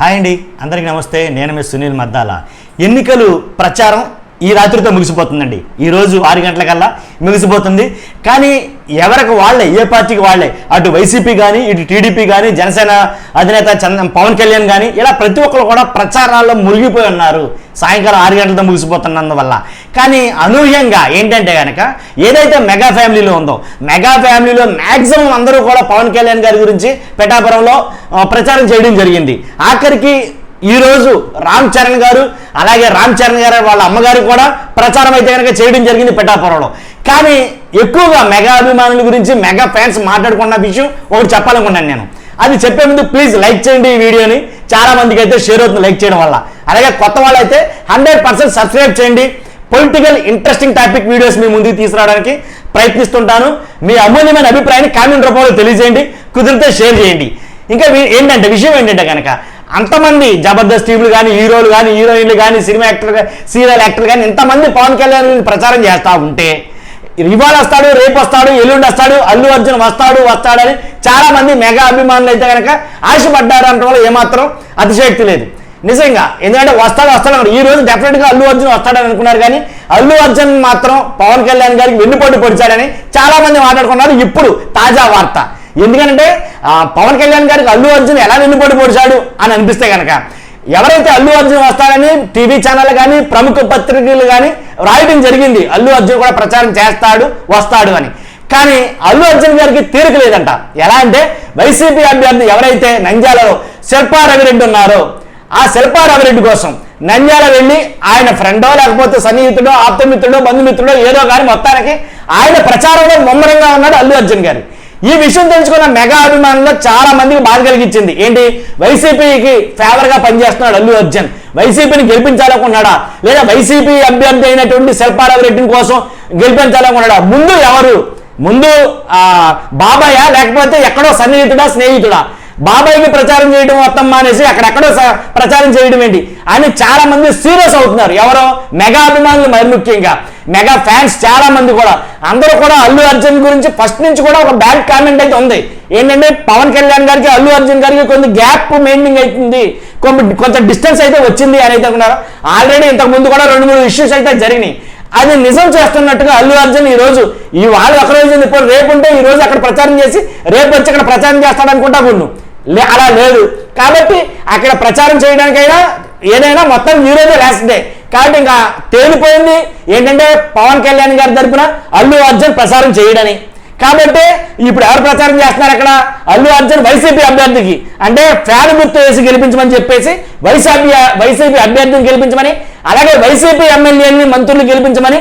Hi అండి. అందరికీ నమస్తే. నేను మీ సునీల్ మద్దాల. ఎన్నికలు ప్రచారం ఈ రాత్రితో ముగిసిపోతుందండి. ఈరోజు ఆరు గంటలకల్లా ముగిసిపోతుంది. కానీ ఎవరికి వాళ్ళే ఏ పార్టీకి వాళ్ళే అటు వైసీపీ కానీ ఇటు టీడీపీ కానీ జనసేన అధినేత చంద్ర పవన్ కళ్యాణ్ కానీ ఇలా ప్రతి ఒక్కరు కూడా ప్రచారాల్లో మునిగిపోయి ఉన్నారు. సాయంకాలం ఆరు గంటలతో ముగిసిపోతున్నందువల్ల. కానీ అనూహ్యంగా ఏంటంటే కనుక ఏదైతే మెగా ఫ్యామిలీలో ఉందో మెగా ఫ్యామిలీలో మ్యాక్సిమం అందరూ కూడా పవన్ కళ్యాణ్ గారి గురించి పెటాపురంలో ప్రచారం చేయడం జరిగింది. ఆఖరికి ఈరోజు రామ్ చరణ్ గారు అలాగే రామ్ చరణ్ గారు వాళ్ళ అమ్మగారు కూడా ప్రచారం అయితే కనుక చేయడం జరిగింది పెట్టాపురంలో కానీ ఎక్కువగా మెగా అభిమానుల గురించి మెగా ఫ్యాన్స్ మాట్లాడుకున్న విషయం ఒకటి చెప్పాలనుకున్నాను నేను. అది చెప్పే ముందు ప్లీజ్ లైక్ చేయండి ఈ వీడియోని. చాలా మందికి అయితే షేర్ అవుతుంది లైక్ చేయడం వల్ల. అలాగే కొత్త వాళ్ళు అయితే హండ్రెడ్ పర్సెంట్ సబ్స్క్రైబ్ చేయండి. పొలిటికల్ ఇంట్రెస్టింగ్ టాపిక్ వీడియోస్ మీ ముందుకు తీసుకురావడానికి ప్రయత్నిస్తుంటాను. మీ అమూల్యమైన అభిప్రాయాన్ని కామెంట్ రూపంలో తెలియజేయండి. కుదిరితే షేర్ చేయండి. ఇంకా ఏంటంటే విషయం ఏంటంటే కనుక అంతమంది జబర్దస్త్ టీములు కానీ హీరోలు కానీ హీరోయిన్లు కానీ సినిమా యాక్టర్ సీరియల్ యాక్టర్ కానీ ఇంతమంది పవన్ కళ్యాణ్ ప్రచారం చేస్తూ ఉంటే ఇవాళ వస్తాడు రేపు వస్తాడు ఎల్లుండి వస్తాడు అల్లు అర్జున్ వస్తాడు వస్తాడని చాలా మంది మెగా అభిమానులు అయితే కనుక ఆశపడ్డారు అంటే వల్ల ఏమాత్రం అతిశయక్తి లేదు. నిజంగా ఎందుకంటే వస్తాడు వస్తాడు ఈ రోజు డెఫినెట్గా అల్లు అర్జున్ వస్తాడని అనుకున్నారు కానీ అల్లు అర్జున్ మాత్రం పవన్ కళ్యాణ్ గారికి వెన్నుపట్టు పొడిచాడని చాలా మంది మాట్లాడుకున్నారు. ఇప్పుడు తాజా వార్త. ఎందుకంటే పవన్ కళ్యాణ్ గారికి అల్లు అర్జున్ ఎలా వెన్నుపోటు పొడిచాడు అని అనిపిస్తే కనుక ఎవరైతే అల్లు అర్జున్ వస్తారని టీవీ ఛానల్ కానీ ప్రముఖ పత్రికలు కానీ రాయడం జరిగింది అల్లు అర్జున్ కూడా ప్రచారం చేస్తాడు వస్తాడు అని. కానీ అల్లు అర్జున్ గారికి తీరిక లేదంట. ఎలా అంటే వైసీపీ అభ్యర్థి ఎవరైతే నంద్యాలలో శిల్పా రవిరెడ్డి ఉన్నారో ఆ శిల్పా రవిరెడ్డి కోసం నంద్యాల వెళ్ళి ఆయన ఫ్రెండో లేకపోతే సన్నిహితుడో ఆప్తమిత్రుడో బంధుమిత్రుడో ఏదో కానీ మొత్తానికి ఆయన ప్రచారంలో ముమ్మరంగా ఉన్నాడు అల్లు అర్జున్ గారు. ఈ విషయం తెలుసుకున్న మెగా అభిమానుల్లో చాలా మందికి బాధ కలిగించింది. ఏంటి? వైసీపీకి ఫేవర్గా పనిచేస్తున్నాడు అల్లు అర్జున్. వైసీపీని గెలిపించాలనుకున్నాడా లేదా వైసీపీ అభ్యర్థి అయినటువంటి శిల్పారావు రెడ్డిని కోసం గెలిపించాలనుకున్నాడా ముందు ఎవరు? ముందు ఆ లేకపోతే ఎక్కడో సన్నిహితుడా స్నేహితుడా? బాబాయ్కి ప్రచారం చేయడం మొత్తం మానేసి అక్కడెక్కడో ప్రచారం చేయడం ఏంటి? అని చాలా మంది సీరియస్ అవుతున్నారు. ఎవరో? మెగా అభిమానులు మరి ముఖ్యంగా. మెగా ఫ్యాన్స్ చాలా మంది కూడా. అందరూ కూడా అల్లు అర్జున్ గురించి ఫస్ట్ నుంచి కూడా ఒక బ్యాడ్ కామెంట్ అయితే ఉంది. ఏంటంటే పవన్ కళ్యాణ్ గారికి అల్లు అర్జున్ గారికి కొంత గ్యాప్ మెయింటైన్ అవుతుంది. కొంత కొంత డిస్టెన్స్ అయితే వచ్చింది అని అయితే అనుకున్నారు? ఆల్రెడీ ఇంతకు ముందు కూడా రెండు మూడు ఇష్యూస్ అయితే జరిగినాయి. అది నిజం చేస్తున్నట్టుగా అల్లు అర్జున్ ఈ రోజు ఈ వాళ్ళు ఒక రోజు ఇప్పుడు రేపు ఉంటే ఈ రోజు అక్కడ ప్రచారం చేసి రేపు వచ్చి అక్కడ ప్రచారం చేస్తాడు అనుకుంటా గుండు అలా లేదు. కాబట్టి అక్కడ ప్రచారం చేయడానికైనా ఏదైనా మొత్తం ఈ లాస్ట్ డే కాబట్టి ఇంకా తేలిపోయింది. ఏంటంటే పవన్ కళ్యాణ్ గారి తరపున అల్లు అర్జున్ ప్రచారం చేయడని. కాబట్టి ఇప్పుడు ఎవరు ప్రచారం చేస్తున్నారు అక్కడ? అల్లు అర్జున్ వైసీపీ అభ్యర్థికి. అంటే ఫ్యాన్ గుర్తు వేసి గెలిపించమని చెప్పేసి వైసీపీ వైసీపీ అభ్యర్థిని గెలిపించమని అలాగే వైసీపీ ఎమ్మెల్యేని మంత్రులు గెలిపించమని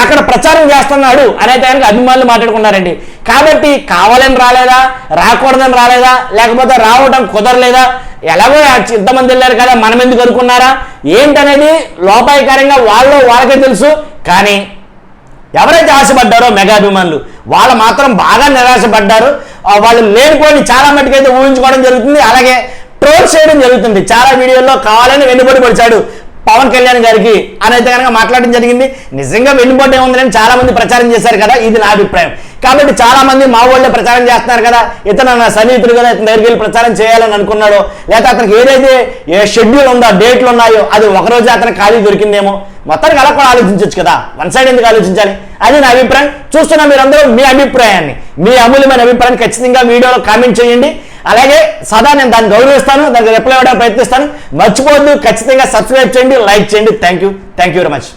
అక్కడ ప్రచారం చేస్తున్నాడు అనే దానికి అభిమానులు మాట్లాడుకున్నారండి. కాబట్టి కావాలని రాలేదా? రాకూడదని రాలేదా? లేకపోతే రావడం కుదరలేదా? ఎలాగో ఇంతమంది వెళ్ళారు కదా మనం ఎందుకు అనుకున్నారా? ఏంటనేది లోపాయకారంగా వాళ్ళు వాళ్ళకే తెలుసు. కానీ ఎవరైతే ఆశపడ్డారో మెగా అభిమానులు వాళ్ళు మాత్రం బాగా నిరాశపడ్డారు. వాళ్ళు లేనిపోయి చాలా మట్టుకైతే ఊహించుకోవడం జరుగుతుంది. అలాగే ట్రోల్ చేయడం జరుగుతుంది. చాలా వీడియోల్లో కావాలని వెన్నుబడి పడిచాడు పవన్ కళ్యాణ్ గారికి అని అయితే కనుక మాట్లాడడం జరిగింది. నిజంగా వెన్నుబడి ఏముందని చాలా మంది ప్రచారం చేశారు కదా ఇది నా అభిప్రాయం. కాబట్టి చాలా మంది మా వాళ్ళే ప్రచారం చేస్తున్నారు కదా ఇతను నా సన్నిహితుడు కదా ఇతను దగ్గరికి వెళ్ళి ప్రచారం చేయాలని అనుకున్నాడో లేకపోతే అతనికి ఏదైతే ఏ షెడ్యూల్ ఉందో డేట్లు ఉన్నాయో అది ఒక రోజు అతనికి ఖాళీ దొరికిందేమో మొత్తానికి అలా కూడా ఆలోచించవచ్చు కదా. వన్ సైడ్ ఎందుకు ఆలోచించాలి? అది నా అభిప్రాయం. చూస్తున్న మీరందరూ మీ అభిప్రాయాన్ని మీ అమూల్యమైన అభిప్రాయాన్ని ఖచ్చితంగా వీడియోలో కామెంట్ చేయండి. అలాగే సదా నేను దాన్ని గౌరవిస్తాను దానికి రిప్లై ఇవ్వడానికి ప్రయత్నిస్తాను. మర్చిపోవద్దు ఖచ్చితంగా సబ్స్క్రైబ్ చేయండి లైక్ చేయండి. Thank you thank you very much